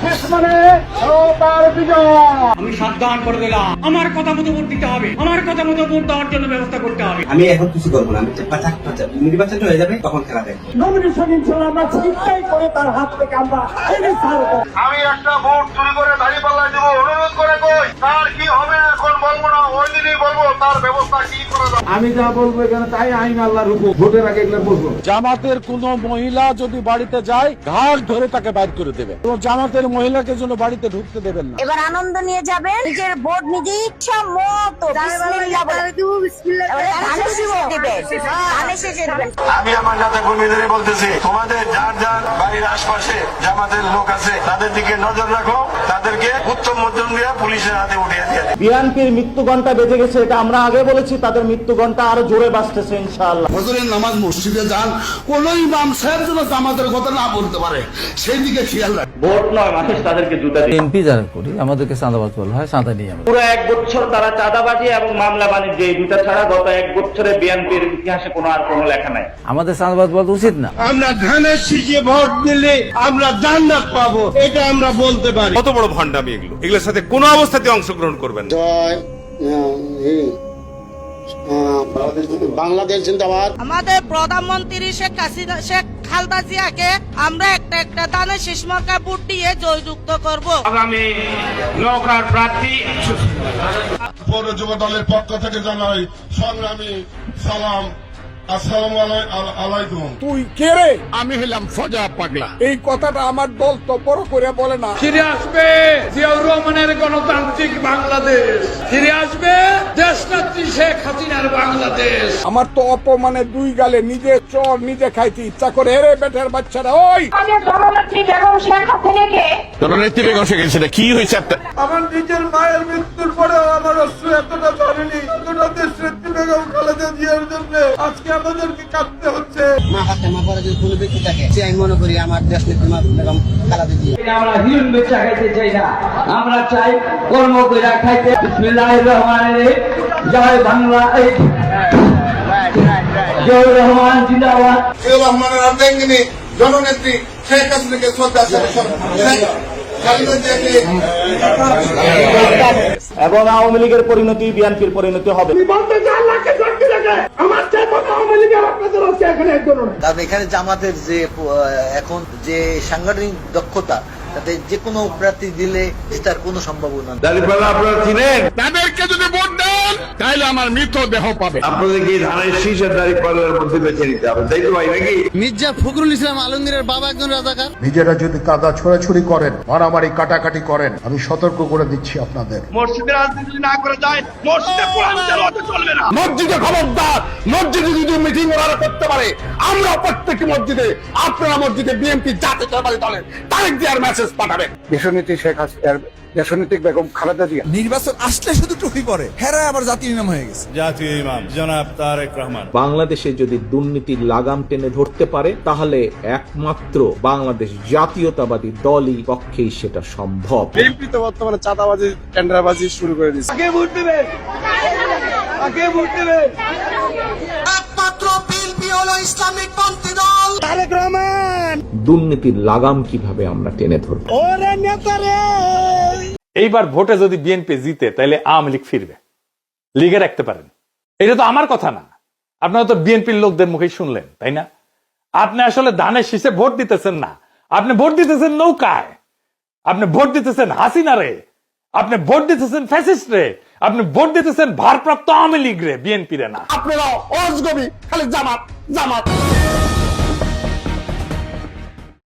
শেষ মানে তার বিজয়। আমি সাবধান করে দিলাম। আমার কথা মতো ভোট দিতে হবে। আমার কথা মতো ভোট দেওয়ার জন্য ব্যবস্থা করতে হবে। আমি এখন কিছু করব না। আমি পাচাক পাচাক। নির্বাচনটা হয়ে যাবে তখন খেলা দেখব। নমিনেশন ইনশাল্লাহ আমরা চিন্তাই করে তার হাত থেকে আমরা আমি একটা ভোট চুরি করে দাঁড়িয়ে পাল্লায় দেবো অনুরোধ করে কই তার কি হবে এখন বলব না ওই দিনই বলব তার ব্যবস্থা কি করা যাবে আমি যা বলব এখানে তাই আইন আল্লাহর উপর। ভোটের আগে এগুলো বলব। জামাতের কোন মহিলা যদি বাড়িতে যায় ঘাট ধরে তাকে বাইর করে দেবে। তো জামাতের মহিলাকে জন্য বাড়িতে ঢুকতে দেবেন না। এবার আনন্দ নিয়ে যাবেন নিজের ভোট নিজে ইচ্ছা মতো। আমি আমার নেতা কর্মীদের বলতেছি তোমাদের যার যার বাড়ির আশপাশে জামাতের লোক আছে তাদের দিকে নজর রাখো তাদেরকে উত্তম মধ্যম দিয়ে পুলিশের হাতে উঠিয়ে দিয়ে বিএনপির মৃত্যু ঘণ্টা বেজে গেছে এটা আমরা আগে বলেছি তাদের মৃত্যু ঘণ্টা আরও জোরে বাঁচতেছে ইনশাআল্লাহ। ফজরের নামাজ মসজিদে যান কোন ইমাম সাহেব যেন জামাতের কথা না বলতে পারে সেই দিকে খেয়াল রাখবেন ভোট নয় মানুষ তাদেরকে জুতা এমপি যারা করি আমাদেরকে চাঁদাবাজ বলা হয় চাঁদা নিয়ে আমরা। পুরো এক বছর তারা চাঁদাবাজি এবং মামলা বাণিজ্য এই দুটা ছাড়া গত এক বছরে বিএনপির ইতিহাসে কোনো আর কোনো লেখা নাই। আমাদের চাঁদাবাজ বলা উচিত না। আমরা ধানের শীষে ভোট দিলে আমরা জান্নাত পাবো এটা আমরা বলতে পারি। কত বড় ভণ্ডামি এগুলো? এগুলোর সাথে কোনো অবস্থাতে অংশগ্রহণ করবেন না। বাংলাদেশ জিন্দাবাদ। আমাদের প্রধানমন্ত্রী শেখ হাসিনা শেখ খালদা জিয়াকে আমরা একটা একটা দানে শেষ মার্কা ভোট দিয়ে জয়যুক্ত করব। আগামী নৌকার প্রার্থী পৌর যুব দলের পক্ষ থেকে জানাই সংগ্রামী সালাম। আসসালামু আলাইকুম। তুই কে রে? আমি হলাম সজা পাগলা। এই কথাটা আমার দল তো করে বলে না। ফিরে আসবে জিয়াউর রহমানের গণতান্ত্রিক বাংলাদেশ। ফিরে আসবে দেশনেত্রী শেখ হাসিনার বাংলাদেশ। আমার তো অপমানে দুই গালে নিজে চর নিজে খাইতে ইচ্ছা করে। হেরে বেটের বাচ্চারা ওই! জননেত্রী বেগম শেখ হাসিনা কি হয়েছে আমার নিজের মায়ের মৃত্যুর পরেও আমার অশ্রু এতটা খালেদা জন্য আজকে আমাদেরকে কাঁদতে হচ্ছে। মা হাতে মা পরে যদি কোনো ব্যক্তি থাকে সে আমি মনে করি আমার দেশ নেত্রী মা বেগম খালাদা জিয়া। আমরা হিরুন বেচা খাইতে চাই না। আমরা চাই কর্ম করে খাইতে। বিসমিল্লাহির রহমানির জয় বাংলা এই। জয় রহমান জিন্দাবাদ। রহমানের আর্দাঙ্গিনী জননেত্রী শেখ হাসিনাকে শ্রদ্ধা জিয়াকে এবং আওয়ামী লীগের পরিণতি বিএনপির পরিণতি হবে। এখানে জামাতের যে এখন যে সাংগঠনিক দক্ষতা তাতে যে কোনো প্রার্থী দিলে জেতার কোনো সম্ভাবনা দাঁড়িপাল্লা আপনারা চিনেন? তাদেরকে যদি ভোট দেন তাহলে আমার মৃত দেহ পাবে। আপনাদেরকে ধানের শীষ আর দাঁড়িপাল্লার মধ্যে বেছে নিতে হবে তাই তো ভাই নাকি? মির্জা ফখরুল ইসলাম আলমগীরের বাবা একজন রাজাকার। নিজেরা যদি কাদা ছোড়াছুড়ি করেন মারামারি কাটাকাটি করেন আমি সতর্ক করে দিচ্ছি আপনাদের। মসজিদের রাজনীতি না করে যায় মসজিদে কোরআন তেলাওয়াত চলবে না। মসজিদে খবরদার মসজিদে যদি মিটিং ওরা করতে পারে আমরা প্রত্যেকটি মসজিদে আপনারা মসজিদে বিএনপি জাতীয়তাবাদী দলের তারেক জিয়ার মেসেজ পাঠাবেন। দেশনীতি শেখ হাসিনার দেশনীতিক বেগম খালেদা জিয়া। নির্বাচন আসলে শুধু টুপি পরে হেরা আবার জাতীয় ইমাম হয়ে গেছে। জাতীয় ইমাম জনাব তারেক রহমান। বাংলাদেশে যদি দুর্নীতির লাগাম টেনে ধরতে পারে তাহলে একমাত্র বাংলাদেশ জাতীয়তাবাদী দলই পক্ষেই সেটা সম্ভব। বিএনপি তো বর্তমানে চাঁদাবাজি টেন্ডারবাজি শুরু করে দিচ্ছে আগে ভোট দেবেন আগে ভোট দেবেন একমাত্র বিএনপি হলো ইসলামিক পন্থী দল। দুর্নীতির লাগাম কীভাবে আমরা টেনে ধরব? এইবার ভোটে যদি বিএনপি জিতে তাহলে আওয়ামী লীগ ফিরবে। লিগে রাখতে পারেন। এটা তো আমার কথা না। আপনারা তো বিএনপির লোকদের মুখে শুনলেন তাই না? আপনি আসলে ধানের শীষে ভোট দিতেছেন না। আপনি ভোট দিতেছেন নৌকায়। আপনি ভোট দিতেছেন হাসিনা রে। আপনি ভোট দিতেছেন ফ্যাসিস্ট রে। আপনি ভোট দিতেছেন ভারপ্রাপ্ত আওয়ামী লীগ রে বিএনপি রে না। আপনারা অজগবি খালি জামাত জামাত।